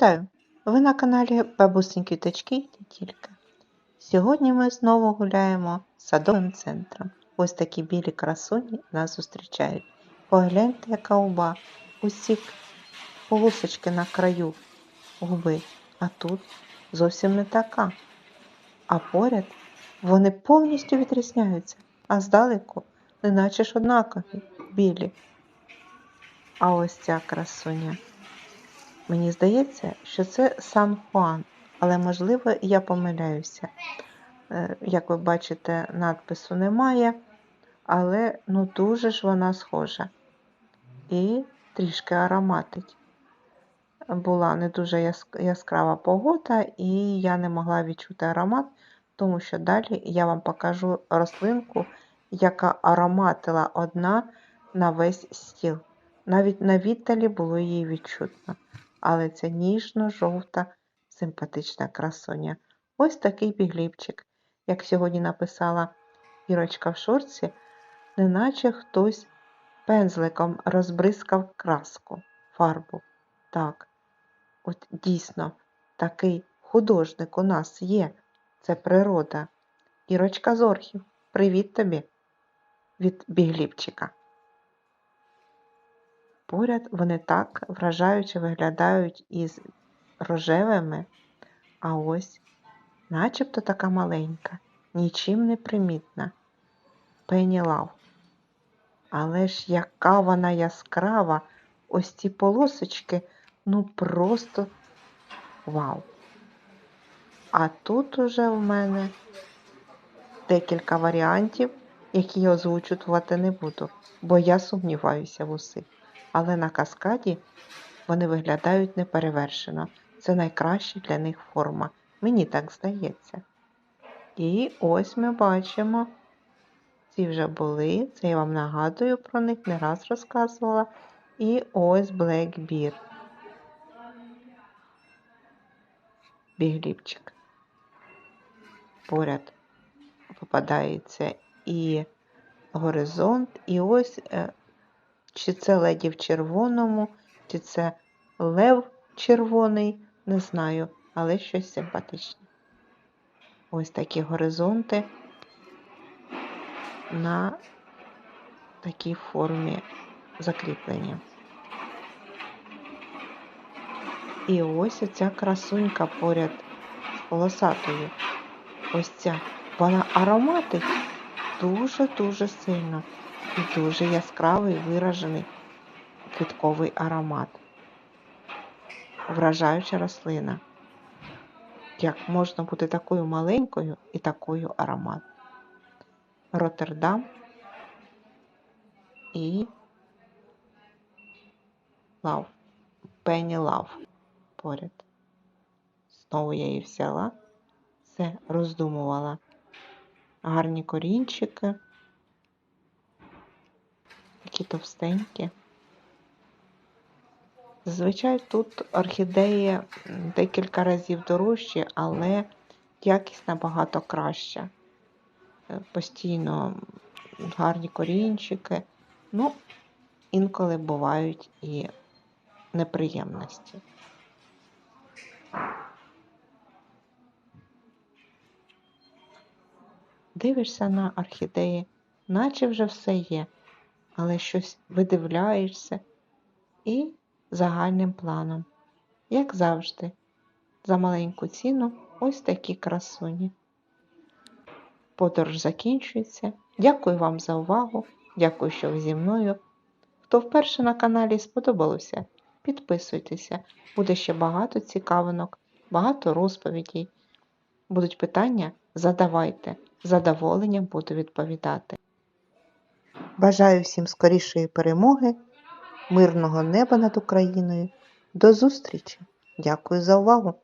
Вітаю! Ви на каналі Бабусин Квіточки і не тільки. Сьогодні ми знову гуляємо садовим центром. Ось такі білі красуні нас зустрічають. Погляньте, яка уба. Усі полосочки на краю губи, а тут зовсім не така. А поряд вони повністю відрізняються, а здалеку неначе ж однакові, білі. А ось ця красуня. Мені здається, що це Сан Хуан, але можливо я помиляюся. Е, Як ви бачите, надпису немає, але ну дуже ж вона схожа. І трішки ароматить. Була не дуже яскрава погода, і я не могла відчути аромат, тому що далі я вам покажу рослинку, яка ароматила одна на весь стіл. Навіть на віддалі було її відчутно але це ніжно-жовта, симпатична красуня. Ось такий бігліпчик. Як сьогодні написала Ірочка в шорці, неначе хтось пензликом розбризкав краску, фарбу. Так, от дійсно, такий художник у нас є. Це природа. Ірочка Зорхів, привіт тобі від бігліпчика. Поряд вони так вражаюче виглядають із рожевими, а ось начебто така маленька, нічим не примітна. Пені Лав. Але ж яка вона яскрава, ось ці полосочки, ну просто вау. А тут уже в мене декілька варіантів, які я озвучувати не буду, бо я сумніваюся в усіх але на каскаді вони виглядають неперевершено. Це найкраща для них форма. Мені так здається. І ось ми бачимо, ці вже були, це я вам нагадую про них, не раз розказувала. І ось Black Bear. Бігліпчик. Поряд попадається і горизонт, і ось е, чи це леді в червоному, чи це лев червоний, не знаю, але щось симпатичне. Ось такі горизонти на такій формі закріплення. І ось оця красунька поряд з полосатою. Ось ця. Вона ароматить дуже-дуже сильно і дуже яскравий виражений квітковий аромат. Вражаюча рослина. Як можна бути такою маленькою і такою аромат. Роттердам і Лав. Пенні Лав поряд. Знову я її взяла, все роздумувала. Гарні корінчики такі товстенькі. Зазвичай тут орхідеї декілька разів дорожчі, але якість набагато краща. Е, Постійно гарні корінчики. Ну, інколи бувають і неприємності. Дивишся на орхідеї, наче вже все є але щось видивляєшся і загальним планом, як завжди, за маленьку ціну ось такі красуні. Подорож закінчується. Дякую вам за увагу. Дякую, що ви зі мною. Хто вперше на каналі сподобалося, підписуйтеся, буде ще багато цікавинок, багато розповідей. Будуть питання? Задавайте. Задоволенням буду відповідати. Бажаю всім скорішої перемоги, мирного неба над Україною. До зустрічі! Дякую за увагу!